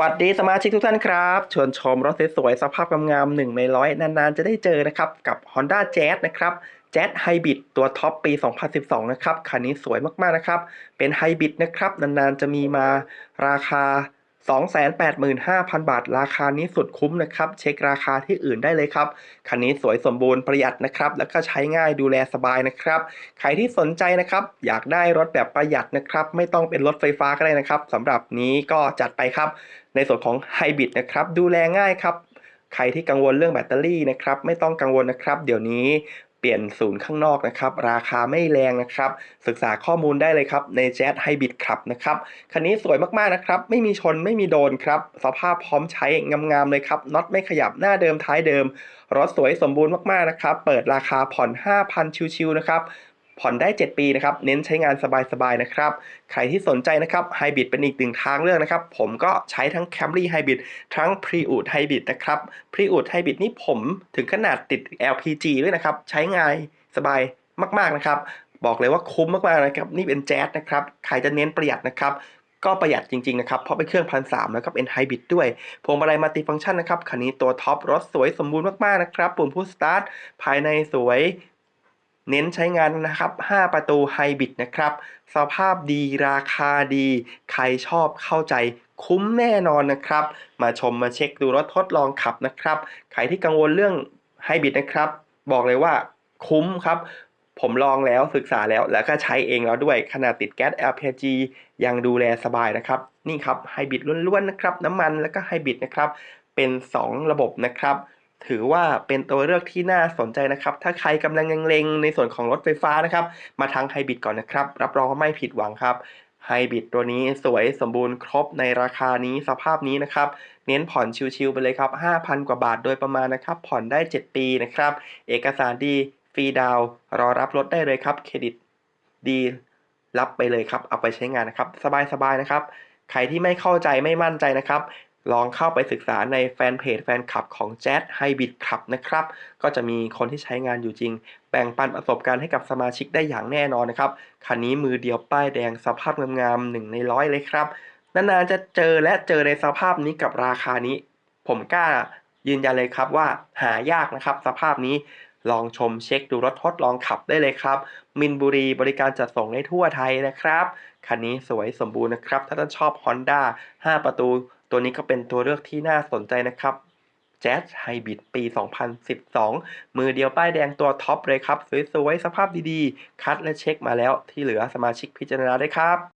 วัสดีสมาชิกทุกท่านครับชวนชมรถสวยๆสภาพงามๆหนึ่งในร้อยนานๆ จะได้เจอนะครับกับ Honda Jazz นะครับ Jazz Hybrid ตัวท็อปปี 2012 นะครับคันนี้สวยมากๆนะครับ เป็นไฮบริดนะครับ นานๆ จะมีมาราคา 285,000 บาท ราคานี้สุดคุ้มนะครับ เช็คราคาที่อื่นได้เลยครับ คันนี้สวยสมบูรณ์ประหยัดนะครับ แล้วก็ใช้ง่ายดูแลสบายนะครับ ใครที่สนใจนะครับ อยากได้รถแบบประหยัดนะครับ ไม่ต้องเป็นรถไฟฟ้าก็ได้นะครับสำหรับนี้ก็จัดไปครับ ในส่วนของไฮบริดนะครับ ดูแลง่ายครับใครที่กังวลเรื่องแบตเตอรี่นะครับ ไม่ต้องกังวลนะครับ เดี๋ยวนี้ เปลี่ยนศูนย์ข้างนอกนะครับ ราคาไม่แรงนะครับ ศึกษาข้อมูลได้เลยครับ ใน Jazz Hybrid ครับนะครับ คันนี้สวยมากๆนะครับ ไม่มีชนไม่มีโดนครับ สภาพพร้อมใช้งามๆเลยครับ น็อตไม่ขยับหน้าเดิมท้ายเดิม รถสวยสมบูรณ์มากๆนะครับ เปิดราคาผ่อน 5,000 ชิวๆนะครับ ผ่อนได้ 7 ปีนะครับ เน้นใช้งานสบายๆนะครับ ใครที่สนใจนะครับไฮบริดเป็นอีกหนึ่งทางเลือกนะครับ ผมก็ใช้ทั้ง Camry Hybrid ทั้ง Prius Hybrid นะครับ Prius Hybrid นี่ผมถึงขนาดติด LPG ด้วยนะครับ ใช้งายสบายมากๆนะครับ บอกเลยว่าคุ้มมากๆนะครับ นี่เป็นแจ๊สนะครับ ใครจะเน้นประหยัดนะครับก็ประหยัดจริงๆนะครับเพราะเป็นเครื่องพันสามแล้วก็เป็นไฮบริดด้วยพวงมาลัยมัลติฟังก์ชันนะครับคันนี้ตัวท็อปรถสวยสมบูรณ์มากๆนะครับ ปุ่มพุชสตาร์ทภายในสวย เน้นใช้งานนะครับ 5 ประตูไฮบริดนะครับ สภาพดีราคาดี ใครชอบเข้าใจคุ้มแน่นอนนะครับ มาชมมาเช็คดูรถทดลองขับนะครับ ใครที่กังวลเรื่องไฮบริดนะครับ บอกเลยว่าคุ้มครับ ผมลองแล้วศึกษาแล้วแล้วก็ใช้เองแล้วด้วยขนาดติดแก๊ส LPG ยังดูแลสบายนะครับ นี่ครับไฮบริดล้วนๆนะครับ น้ำมันแล้วก็ไฮบริดนะครับ เป็น 2 ระบบนะครับ ถือว่าเป็นตัวเลือกที่น่าสนใจนะครับ ถ้าใครกำลังยังเลงในส่วนของรถไฟฟ้านะครับ มาทางไฮบริดก่อนนะครับ รับรองว่าไม่ผิดหวังครับไฮบริดตัวนี้สวยสมบูรณ์ครบในราคานี้สภาพนี้นะครับ เน้นผ่อนชิวๆไปเลยครับ 5,000 กว่าบาทโดยประมาณนะครับ ผ่อนได้ 7 ปีนะครับ เอกสารดีฟรีดาวรอรับรถได้เลยครับ เครดิตดีรับไปเลยครับ เอาไปใช้งานนะครับ สบายๆนะครับ ใครที่ไม่เข้าใจไม่มั่นใจนะครับ ลองเข้าไปศึกษาในแฟนเพจแฟนคลับของ Jazz Hybrid Club นะครับ ก็จะมีคนที่ใช้งานอยู่จริง แบ่งปันประสบการณ์ให้กับสมาชิกได้อย่างแน่นอนนะครับ คันนี้มือเดียวป้ายแดงสภาพงามๆหนึ่งในร้อยเลยครับ นานๆจะเจอและเจอในสภาพนี้กับราคานี้ ผมกล้ายืนยันเลยครับว่าหายากนะครับ สภาพนี้ลองชมเช็คดูรถทดลองขับได้เลยครับ มินบุรีบริการจัดส่งได้ทั่วไทยนะครับ คันนี้สวยสมบูรณ์นะครับ ถ้าท่านชอบ Honda 5 ประตู ตัวนี้ก็เป็นตัวเลือกที่น่าสนใจนะครับ Jazz Hybrid ปี 2012 มือเดียวป้ายแดงตัวท็อปเลยครับ สวยๆ สภาพดีๆ คัดและเช็คมาแล้วที่เหลือสมาชิกพิจารณาได้ครับ